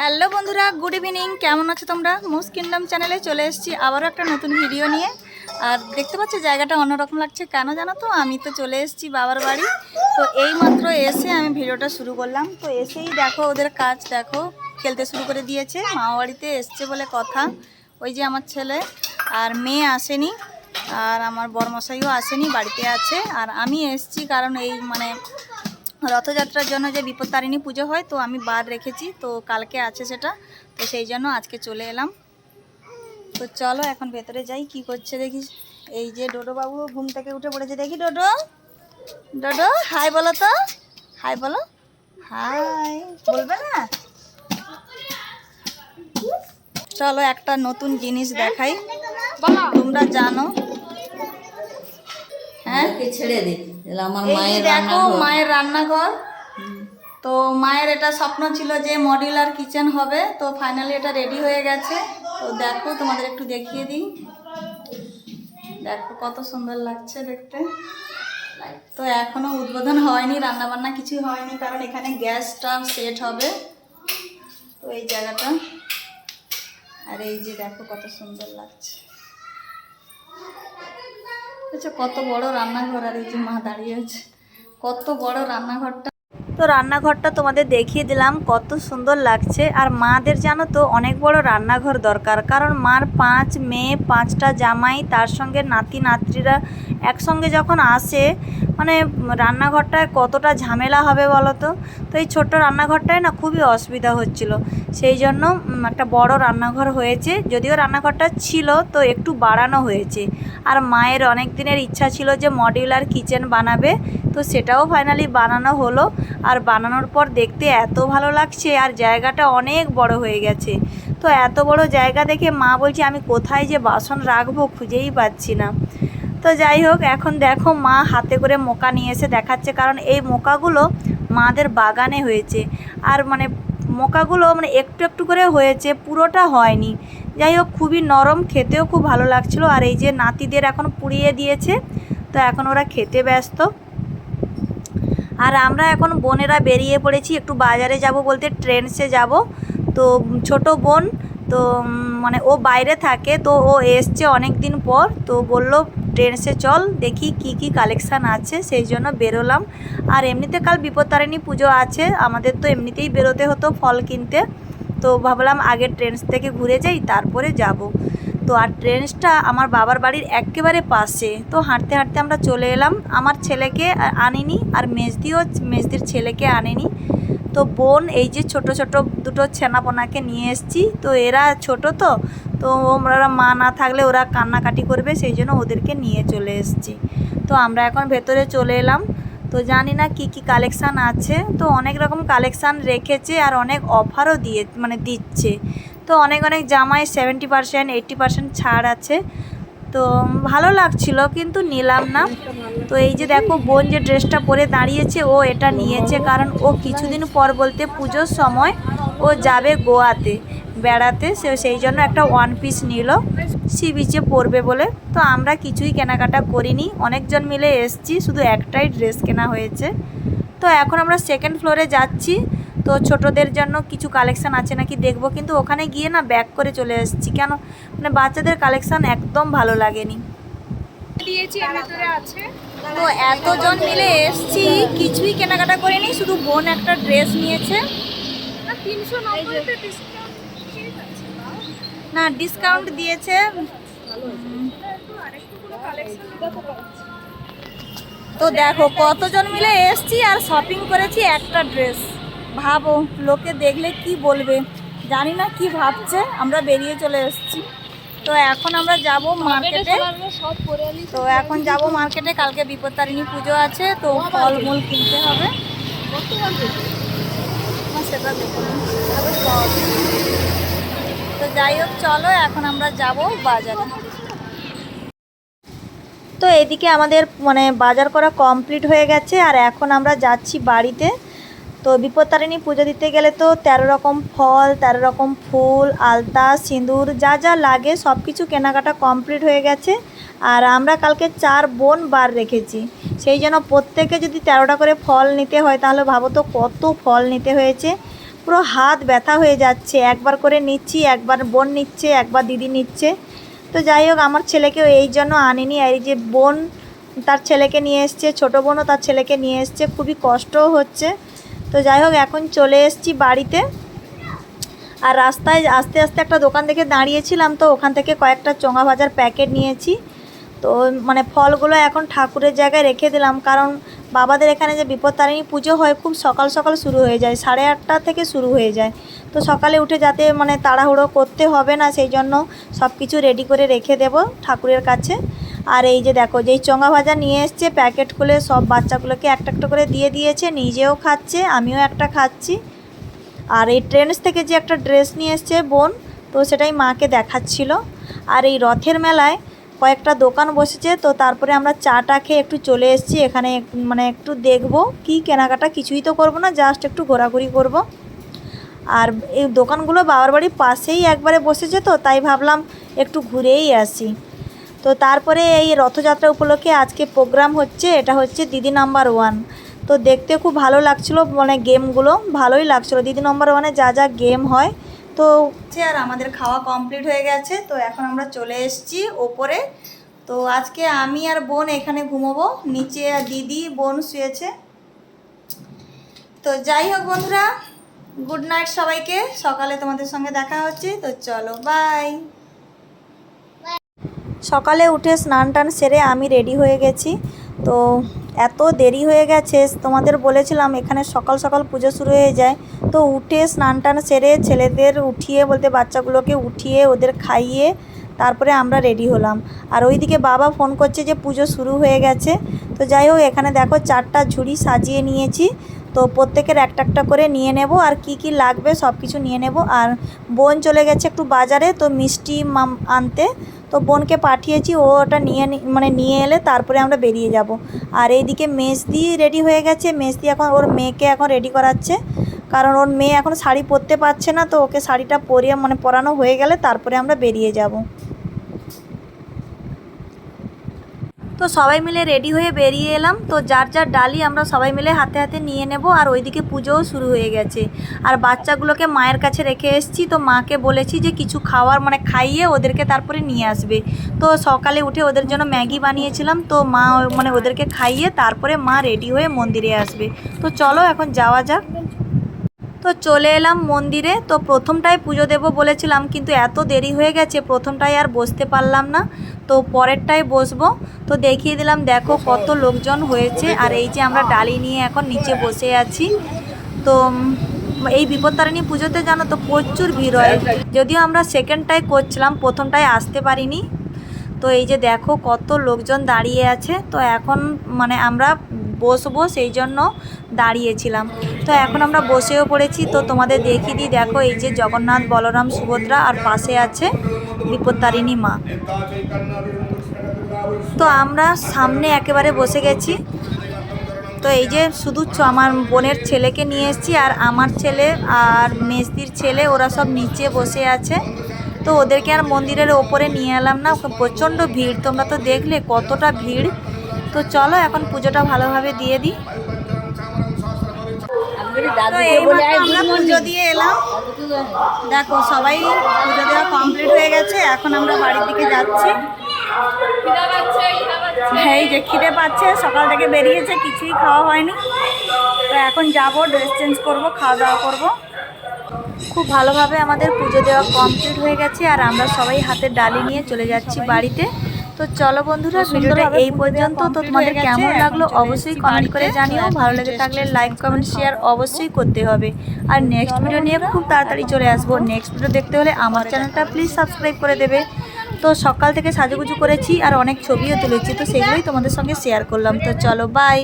Hello বন্ধুরা, good evening. কেমন আছো তোমরা? মোস কিংডম চ্যানেলে চলে এসেছি আবারও একটা নতুন ভিডিও নিয়ে। আর দেখতে পাচ্ছ, জায়গাটা অন্যরকম লাগছে। কেন জানো তো, আমি তো চলে এসেছি বাবার বাড়ি। তো এই মাত্র এসে আমি ভিডিওটা শুরু করলাম। তো এসেই দেখো, ওদের কাজ দেখো, খেলতে শুরু করে দিয়েছে। মামা বাড়িতে এসছে বলে কথা। ওই যে আমার ছেলে আর মেয়ে আসেনি। আর আমার বরমশাইও আসেনি, বাড়িতে আছে। আর আমি এসছি কারণ এই মানে রথযাত্রার জন্য যে বিপত্তারিণী পুজো হয় তো আমি বার রেখেছি তো কালকে আছে সেটা তো সেই জন্য আজকে চলে এলাম। তো চলো এখন ভেতরে যাই কি করছে দেখি। এই যে ডোডো বাবু ঘুম থেকে উঠে পড়েছে দেখি ডোডো। ডোডো হাই বলো তো। হাই বলো। হাই বলবে না? চলো একটা নতুন জিনিস দেখাই। তোমরা জানো। হ্যাঁ? ছেড়ে দে। তাহলে আমার মায়ের দেখো মায়ের রান্নাঘর। তো মায়ের এটা স্বপ্ন ছিল যে মডিউলার কিচেন হবে তো ফাইনালি এটা রেডি হয়ে গেছে। তো দেখো তোমাদের একটু দেখিয়ে দিই। দেখো কত সুন্দর লাগছে দেখতে। তো এখনও উদ্বোধন হয়নি রান্না বান্না কিছুই হয়নি কারণ এখানে গ্যাসটা সেট হবে। তো এই জায়গাটা। আর এই যে দেখো কত সুন্দর লাগছে। আচ্ছা কত বড় রান্নাঘর আর এই যে মা দাঁড়িয়ে আছে। কত বড় রান্নাঘরটা। তো রান্নাঘরটা তোমাদের দেখিয়ে দিলাম, কত সুন্দর লাগছে। আর মাদের জানো তো অনেক বড় রান্নাঘর দরকার। কারণ মার পাঁচ মেয়ে, পাঁচটা জামাই, তার সঙ্গে নাতি নাতনিরা একসঙ্গে যখন আসে মানে রান্নাঘরটায় কতটা ঝামেলা হবে বলো তো তো এই ছোট্ট রান্নাঘরটায় না খুবই অসুবিধা হচ্ছিল। সেই জন্য একটা বড় রান্নাঘর হয়েছে। যদিও রান্নাঘরটা ছিল, তো একটু বাড়ানো হয়েছে। আর মায়ের অনেক দিনের ইচ্ছা ছিল যে মডিউলার কিচেন বানাবে, তো সেটাও ফাইনালি বানানো হলো। আর বানানোর পর দেখতে এত ভালো লাগছে, আর জায়গাটা অনেক বড় হয়ে গেছে। তো এত বড় জায়গা দেখে মা বলছে, আমি কোথায় যে বাসন রাখব খুঁজেই পাচ্ছি না। তো যাই হোক, এখন দেখো মা হাতে করে মোকা নিয়ে এসে দেখাচ্ছে, কারণ এই মোকাগুলো মাদের বাগানে হয়েছে। আর মানে মোকাগুলো মানে একটু একটু করে হয়েছে, পুরোটা হয়নি। যাই হোক, খুবই নরম, খেতেও খুব ভালো লাগছিল। আর এই যে নাতিদের এখন পুড়িয়ে দিয়েছে, তো এখন ওরা খেতে ব্যস্ত। আর আমরা এখন বোনেরা বেরিয়ে পড়েছি, একটু বাজারে যাব বলতে ট্রেন্সে যাব। তো ছোট বোন, তো মানে ও বাইরে থাকে, তো ও এসছে অনেক দিন পর, তো বলল ট্রেন্সে চল, দেখি কি কি কালেকশান আছে, সেই জন্য বেরোলাম। আর এমনিতে কাল বিপত্তারিণী পুজো আছে, আমাদের তো এমনিতেই বেরোতে হতো ফল কিনতে। তো ভাবলাম আগে ট্রেন্স থেকে ঘুরে যাই, তারপরে যাব। তো আর ট্রেন্সটা আমার বাবার বাড়ির একেবারে পাশে। তো হাঁটতে হাঁটতে আমরা চলে এলাম। আমার ছেলেকে আনিনি আর মেজদিও, মেজদির ছেলেকে আনেনি। তো বোন, এই যে ছোট ছোট দুটো ছেনাপোনাকে নিয়ে এসেছি। তো এরা ছোট তো তো ওরা মা না থাকলে ওরা কান্নাকাটি করবে, সেই জন্য ওদেরকে নিয়ে চলে এসেছি। তো আমরা এখন ভেতরে চলে এলাম। তো জানি না কি কি কালেকশান আছে। তো অনেক রকম কালেকশান রেখেছে আর অনেক অফারও দিয়ে মানে দিচ্ছে। তো অনেক অনেক জামায় সেভেন্টি পার্সেন্ট এইট্টি পার্সেন্ট ছাড় আছে। তো ভালো লাগছিল, কিন্তু নিলাম না। তো এই যে দেখো, বোন যে ড্রেসটা পরে দাঁড়িয়েছে, ও এটা নিয়েছে। কারণ ও কিছুদিন পর বলতে পুজোর সময় ও যাবে গোয়াতে বেড়াতে। সে সেই জন্য একটা ওয়ান পিস নিল। সি বিচে পরবে বলে। তো আমরা কিছুই কেনাকাটা করিনি। অনেকজন মিলে এসছি। শুধু একটাই ড্রেস কেনা হয়েছে। তো এখন আমরা সেকেন্ড ফ্লোরে যাচ্ছি। তো ছোটদের জন্য কিছু কালেকশান আছে নাকি দেখব। কিন্তু ওখানে গিয়ে না ব্যাক করে চলে এসেছি। কেন? মানে বাচ্চাদের কালেকশান একদম ভালো লাগেনি। তো এতজন মিলে এসছি। কিছুই কেনাকাটা করিনি। শুধু বোন একটা ড্রেস নিয়েছে। না ডিসকাউন্ট দিয়েছে। তো দেখো কতজন মিলে এসছি আর শপিং করেছি একটা ড্রেস ভাবো লোকে দেখলে কি বলবে? জানি না কি ভাবছে আমরা বেরিয়ে চলে এসেছি। তো এখন আমরা যাব মার্কেটে তো এখন যাব মার্কেটে কালকে বিপত্তারিণী পুজো আছে তো ফলমূল কিনতে হবে। সেটা দেখো না। তবে সব। তো যাই হোক, চলো, এখন আমরা যাব বাজারে তো এদিকে আমাদের মানে বাজার করা কমপ্লিট হয়ে গেছে, আর এখন আমরা যাচ্ছি বাড়িতে তো বিপত্তারিণী পুজো দিতে গেলে তো তেরো রকম ফল, তেরো রকম ফুল, আলতা, সিঁদুর, যা যা লাগে সব কিছু কেনাকাটা কমপ্লিট হয়ে গেছে। আর আমরা কালকে চার বোন বার রেখেছি। সেই জন্য প্রত্যেকে যদি তেরোটা করে ফল নিতে হয়, তাহলে ভাবো তো কত ফল নিতে হয়েছে। পুরো হাত ব্যথা হয়ে যাচ্ছে। একবার করে নিচ্ছি, একবার বোন নিচ্ছে, একবার দিদি নিচ্ছে। তো যাই হোক, আমার ছেলেকেও এই জন্য আনিনি। এই যে বোন, তার ছেলেকে নিয়ে এসছে, ছোটো বোনও তার ছেলেকে নিয়ে এসছে। খুবই কষ্টও হচ্ছে। তো যাই হোক, এখন চলে এসেছি বাড়িতে। আর রাস্তায় আস্তে আস্তে একটা দোকান দেখে দাঁড়িয়েছিলাম তো, ওখান থেকে কয়েকটা চোঙা ভাজার প্যাকেট নিয়েছি। তো মানে ফলগুলো এখন ঠাকুরের জায়গায় রেখে দিলাম, কারণ বাবাদের এখানে যে বিপত্তারিণী পুজো হয়, খুব সকাল সকাল শুরু হয়ে যায়, সাড়ে আটটা থেকে শুরু হয়ে যায়। তো সকালে উঠে যাতে মানে তাড়াহুড়ো করতে হবে না, সেই জন্য সব কিছু রেডি করে রেখে দেব ঠাকুরের কাছে। আর এই যে দেখো, যেই চোঙা ভাজা নিয়ে এসছে প্যাকেট খুলে সব বাচ্চাগুলোকে একটা একটা করে দিয়ে দিয়েছে, নিজেও খাচ্ছে, আমিও একটা খাচ্ছি। আর এই ট্রেন্ডস থেকে যে একটা ড্রেস নিয়ে এসছে বোন, তো সেটাই মাকে দেখাচ্ছিল। আর এই রথের মেলায় কয়েকটা দোকান বসেছে, তো তারপরে আমরা চাটা খেয়ে একটু চলে এসেছি, এখানে মানে একটু দেখব কি কেনাকাটা, কিছুই তো করব না জাস্ট একটু ঘোরাঘুরি করব। আর এই দোকানগুলো বাবার বাড়ির পাশেই একবারে বসেছে তো, তাই ভাবলাম একটু ঘুরেই আসি। তো তারপরে এই রথযাত্রা উপলক্ষে আজকে প্রোগ্রাম হচ্ছে, এটা হচ্ছে দিদি নাম্বার ওয়ান। তো দেখতে খুব ভালো লাগছিল মানে গেমগুলো ভালোই লাগছিল। দিদি নাম্বার ওয়ানে যা যা গেম হয়, তো আর আমাদের খাওয়া কমপ্লিট হয়ে গেছে, তো এখন আমরা চলে এসেছি ওপরে। তো আজকে আমি আর বোন এখানে ঘুমোবো, নিচে আর দিদি বোন শুয়েছে। তো যাই হোক বন্ধুরা, গুড নাইট সবাইকে, সকালে তোমাদের সঙ্গে দেখা হচ্ছে, তো চলো, বাই। সকালে উঠে স্নান টান সেরে আমি রেডি হয়ে গেছি। তো এত দেরি হয়ে গেছে, তোমাদের বলেছিলাম এখানে সকাল সকাল পুজো শুরু হয়ে যায়। তো উঠে স্নান টান সেরে ছেলেদের উঠিয়ে বলতে বাচ্চাগুলোকে উঠিয়ে ওদের খাইয়ে তারপরে আমরা রেডি হলাম। আর ওইদিকে বাবা ফোন করছে যে পুজো শুরু হয়ে গেছে। তো যাই হোক, এখানে দেখো চারটা ঝুড়ি সাজিয়ে নিয়েছি। তো প্রত্যেকের একটা একটা করে নিয়ে নেব আর কি কি লাগবে সব কিছু নিয়ে নেব। আর বোন চলে গেছে একটু বাজারে, তো মিষ্টি আনতে। তো বোনকে পাঠিয়েছি, ও ওটা নিয়ে মানে নিয়ে এলে তারপরে আমরা বেরিয়ে যাব। আর এইদিকে মেজদি রেডি হয়ে গেছে মেজদি এখন ওর মেয়েকে এখন রেডি করাচ্ছে। কারণ ওর মেয়ে এখন শাড়ি পরতে পারছে না, তো ওকে শাড়িটা পরিয়ে মানে পরানো হয়ে গেলে তারপরে আমরা বেরিয়ে যাব। তো সবাই মিলে রেডি হয়ে বেরিয়ে এলাম। তো যার যার ডালি আমরা সবাই মিলে হাতে হাতে নিয়ে নেব আর ওইদিকে পুজোও শুরু হয়ে গেছে। আর বাচ্চাগুলোকে মায়ের কাছে রেখে এসেছি। তো মাকে বলেছি যে কিছু খাওয়ার মানে খাইয়ে ওদেরকে তারপরে নিয়ে আসবে। তো সকালে উঠে ওদের জন্য ম্যাগি বানিয়েছিলাম। তো মা মানে ওদেরকে খাইয়ে তারপরে মা রেডি হয়ে মন্দিরে আসবে। তো চলো এখন যাওয়া যাক। তো চলে এলাম মন্দিরে। তো প্রথমটায় পুজো দেব বলেছিলাম, কিন্তু এত দেরি হয়ে গেছে, প্রথমটায় আর বসতে পারলাম না। তো পরেরটায় বসবো। তো দেখিয়ে দিলাম, দেখো কত লোকজন হয়েছে। আর এই যে আমরা ডালি নিয়ে এখন নিচে বসে আছি। তো এই বিপত্তারিণী পুজোতে জানো তো প্রচুর ভিড় হয়। যদিও আমরা সেকেন্ডটায় করছিলাম, প্রথমটায় আসতে পারিনি। তো এই যে দেখো কত লোকজন দাঁড়িয়ে আছে। তো এখন মানে আমরা বসবো সেই জন্য দাঁড়িয়েছিলাম। তো এখন আমরা বসেও পড়েছি। তো তোমাদের দেখিয়ে দিই, দেখো এই যে জগন্নাথ, বলরাম, সুভদ্রা আর পাশে আছে বিপত্তারিণী মা। তো আমরা সামনে একেবারে বসে গেছি। তো এই যে শুধু আমার বোনের ছেলেকে নিয়ে এসেছি আর আমার ছেলে আর মেজদির ছেলে, ওরা সব নিচে বসে আছে। তো ওদেরকে আর মন্দিরের ওপরে নিয়ে এলাম না, প্রচণ্ড ভিড়। তোমরা তো দেখলে কতটা ভিড়। তো চলো এখন পুজোটা ভালোভাবে দিয়ে দিই। তো এইমাত্র আমরা পুজো দিয়ে এলাম। দেখো, সবাই পুজো দেওয়া কমপ্লিট হয়ে গেছে। এখন আমরা বাড়ির দিকে যাচ্ছি। এই যে খিদে পাচ্ছে, সকাল থেকে বেরিয়েছে, কিছুই খাওয়া হয়নি। তো এখন যাব ড্রেস চেঞ্জ করব, খাওয়া দাওয়া করব। খুব ভালোভাবে আমাদের পুজো দেওয়া কমপ্লিট হয়ে গেছে, আর আমরা সবাই হাতে ডালি নিয়ে চলে যাচ্ছি বাড়িতে। তো চলো বন্ধুরা ভিডিওটা এই পর্যন্ত তো তোমাদের কেমন লাগল অবশ্যই কমেন্ট করে জানিও। ভালো লেগে থাকলে লাইক কমেন্ট শেয়ার অবশ্যই করতে হবে। আর নেক্সট ভিডিও নিয়ে খুব তাড়াতাড়ি চলে আসব। নেক্সট ভিডিও দেখতে হলে আমার চ্যানেলটা প্লিজ সাবস্ক্রাইব করে দেবে। তো সকাল থেকে সাজুগুজু করেছি আর অনেক ছবিও তুলেছি তো সেগুলোই তোমাদের সঙ্গে শেয়ার করলাম। তো চলো বাই